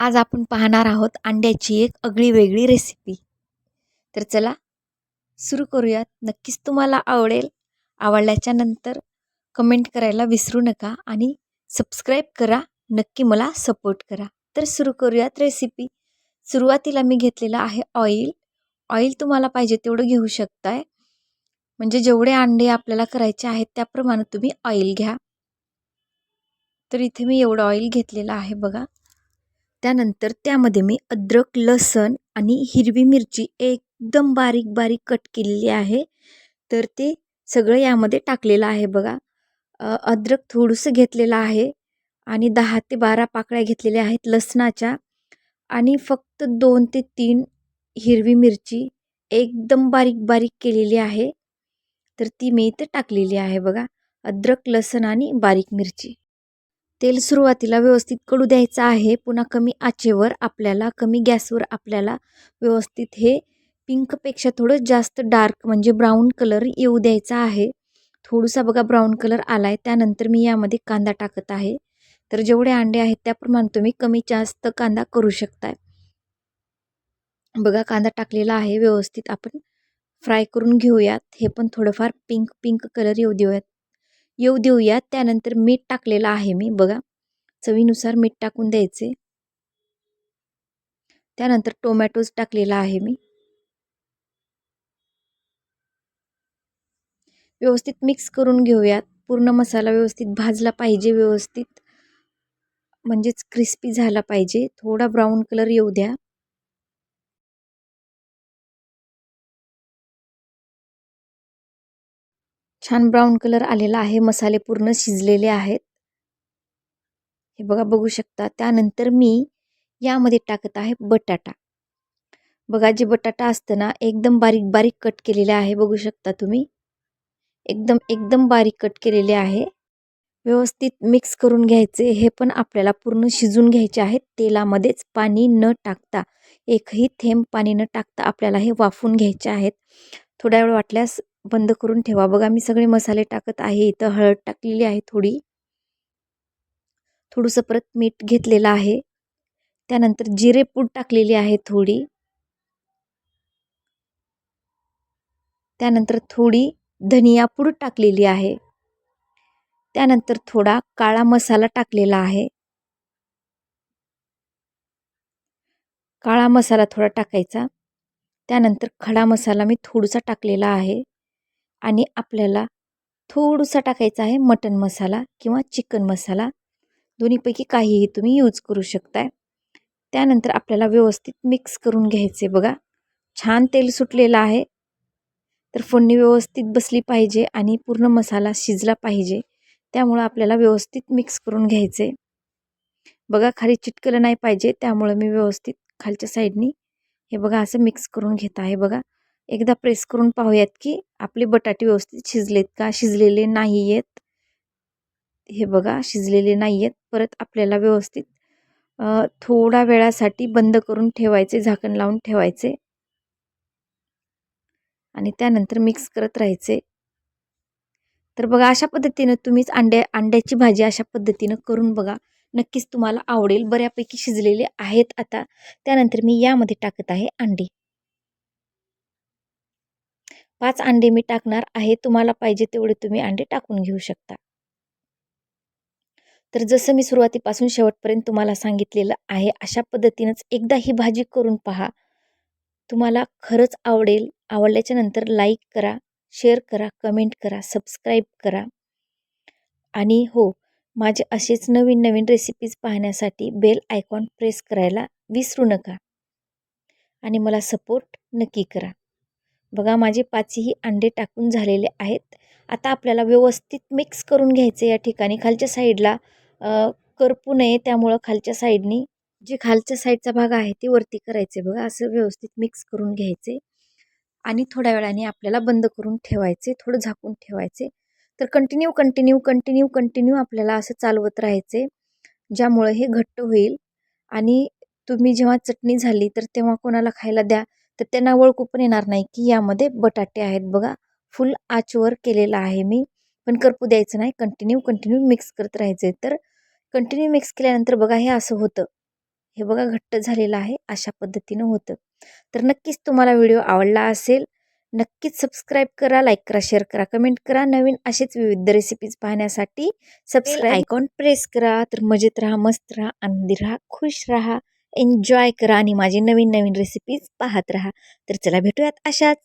आज आपण पाहणार आहोत अंड्याची एक अगळी वेगळी रेसिपी तर चला सुरू करूयात. नक्कीच तुम्हाला आवडेल. आवडल्याच्या नंतर कमेंट करायला विसरू नका आणि सबस्क्राईब करा. नक्की मला सपोर्ट करा. तर सुरू करूयात रेसिपी सुरुवातीला मी घेतलेलं आहे ऑइल ऑइल तुम्हाला पाहिजे तेवढं घेऊ शकताय. म्हणजे जेवढे अंडे आपल्याला करायचे आहेत त्याप्रमाणे तुम्ही ऑइल घ्या. तर इथे मी एवढं ऑइल घेतलेलं आहे बघा. त्यानंतर त्यामध्ये मी अद्रक लसण आणि हिरवी मिरची एकदम बारीक बारीक कट केलेली आहे. तर ते सगळं यामध्ये टाकलेलं आहे बघा. अद्रक थोडंसं घेतलेलं आहे आणि दहा ते बारा पाकळ्या घेतलेल्या आहेत लसणाच्या. आणि फक्त दोन ते तीन हिरवी मिरची एकदम बारीक बारीक केलेली आहे. तर ती मी इथे टाकलेली आहे बघा. अद्रक लसण आणि बारीक मिरची. तेल सुरुवातीला व्यवस्थित कडू द्यायचं आहे. पुन्हा कमी आचेवर आपल्याला कमी गॅसवर आपल्याला व्यवस्थित हे पिंकपेक्षा थोडं जास्त डार्क म्हणजे ब्राऊन कलर येऊ द्यायचा आहे. थोडासा बघा ब्राऊन कलर आला आहे त्यानंतर मी यामध्ये कांदा टाकत आहे. तर जेवढे अंडे आहेत त्याप्रमाणे तुम्ही कमी जास्त कांदा करू शकताय. बघा कांदा टाकलेला आहे. व्यवस्थित आपण फ्राय करून घेऊयात. हे पण थोडंफार पिंक पिंक कलर येऊ देऊयात. येऊ देऊयात त्यानंतर मीठ टाकलेलं आहे मी. बघा चवीनुसार मीठ टाकून द्यायचे. त्यानंतर टोमॅटोज टाकलेला आहे मी. व्यवस्थित मिक्स करून घेऊयात. पूर्ण मसाला व्यवस्थित भाजला पाहिजे व्यवस्थित. म्हणजेच क्रिस्पी झाला पाहिजे. थोडा ब्राऊन कलर येऊ द्या. छान ब्राऊन कलर आलेला आहे. मसाले पूर्ण शिजलेले आहेत. हे बघा बघू शकता. त्यानंतर मी यामध्ये टाकत आहे बटाटा. बघा जे बटाटा असतं ना एकदम बारीक बारीक कट केलेले आहे. बघू शकता तुम्ही. एकदम एकदम बारीक कट केलेले आहे. व्यवस्थित मिक्स करून घ्यायचे. हे पण आपल्याला पूर्ण शिजून घ्यायचे आहेत. तेलामध्येच पाणी न टाकता एकही थेंब पाणी न टाकता आपल्याला हे वाफून घ्यायचे आहेत. थोड्या वेळ वाटल्यास बंद करून ठेवा. बघा मी सगळे मसाले टाकत आहे. इथं हळद टाकलेली आहे थोडी. थोडंसं परत मीठ घेतलेलं आहे. त्यानंतर जिरेपूड टाकलेली आहे थोडी. त्यानंतर थोडी धनियापूड टाकलेली आहे. त्यानंतर थोडा काळा मसाला टाकलेला आहे. काळा मसाला थोडा टाकायचा. त्यानंतर खडा मसाला मी थोडासा टाकलेला आहे. आणि आपल्याला थोडंसं टाकायचा आहे मटन मसाला किंवा चिकन मसाला. दोन्हीपैकी काहीही तुम्ही यूज करू शकताय. त्यानंतर आपल्याला व्यवस्थित मिक्स करून घ्यायचे बघा. छान तेल सुटलेलं आहे. तर फोडणी व्यवस्थित बसली पाहिजे आणि पूर्ण मसाला शिजला पाहिजे. त्यामुळं आपल्याला व्यवस्थित मिक्स करून घ्यायचे. बघा खाली चिटकलं नाही पाहिजे त्यामुळं मी व्यवस्थित खालच्या साईडनी हे बघा असं मिक्स करून घेत आहे बघा. एकदा प्रेस करून पाहूयात की आपले बटाटे व्यवस्थित शिजलेत का? शिजलेले नाही आहेत हे बघा शिजलेले नाही आहेत परत आपल्याला व्यवस्थित थोडा वेळासाठी बंद करून ठेवायचे झाकण लावून ठेवायचे. आणि त्यानंतर मिक्स करत राहायचे. तर बघा अशा पद्धतीनं तुम्हीच अंड्या अंड्याची भाजी अशा पद्धतीनं करून बघा. नक्कीच तुम्हाला आवडेल. बऱ्यापैकी शिजलेले आहेत आता. त्यानंतर मी यामध्ये टाकत आहे अंडी. पाच अंडे मी टाकणार आहे तुम्हाला पाहिजे तेवढे तुम्ही अंडे टाकून घेऊ शकता. तर जसं मी सुरुवातीपासून शेवटपर्यंत तुम्हाला सांगितलेलं आहे अशा पद्धतीनंच एकदा ही भाजी करून पहा. तुम्हाला खरंच आवडेल. आवडल्याच्या नंतर लाईक करा शेअर करा कमेंट करा सबस्क्राईब करा. आणि हो माझे असेच नवीन नवीन रेसिपीज पाहण्यासाठी बेल आयकॉन प्रेस करायला विसरू नका. आणि मला सपोर्ट नक्की करा. बघा माझे पाचही अंडे टाकून झालेले आहेत. आता आपल्याला व्यवस्थित मिक्स करून घ्यायचे या ठिकाणी. खालच्या साईडला करपू नये त्यामुळं खालच्या साईडनी जे खालच्या साईडचा भाग आहे ते वरती करायचे बघा. असं व्यवस्थित मिक्स करून घ्यायचे. आणि थोड्या वेळाने आपल्याला बंद करून ठेवायचे थोडं झाकून ठेवायचे. तर कंटिन्यू कंटिन्यू कंटिन्यू कंटिन्यू आपल्याला असं चालवत राहायचे ज्यामुळं हे घट्ट होईल. आणि तुम्ही जेव्हा चटणी झाली तर तेव्हा कोणाला खायला द्या. तर त्यांना ओळखू पण येणार नाही की यामध्ये बटाटे आहेत. बघा फुल आचवर केलेला आहे मी. पण करपू द्यायचं नाही. कंटिन्यू कंटिन्यू मिक्स करत राहायचं तर कंटिन्यू मिक्स केल्यानंतर बघा हे असं होतं. हे बघा घट्ट झालेलं आहे. अशा पद्धतीनं होतं. तर नक्कीच तुम्हाला व्हिडिओ आवडला असेल नक्कीच सबस्क्राईब करा लाईक करा शेअर करा कमेंट करा. नवीन असेच विविध रेसिपीज पाहण्यासाठी सबस्क्राईब आयकॉन प्रेस करा. तर मजेत राहा मस्त राहा आनंदी राहा खुश राहा. एन्जॉय करा आणि माझी नवीन नवीन रेसिपीज पाहत राहा. तर चला भेटूयात अशाच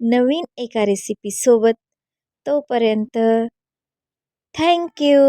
नवीन एका रेसिपीसोबत तोपर्यंत थँक्यू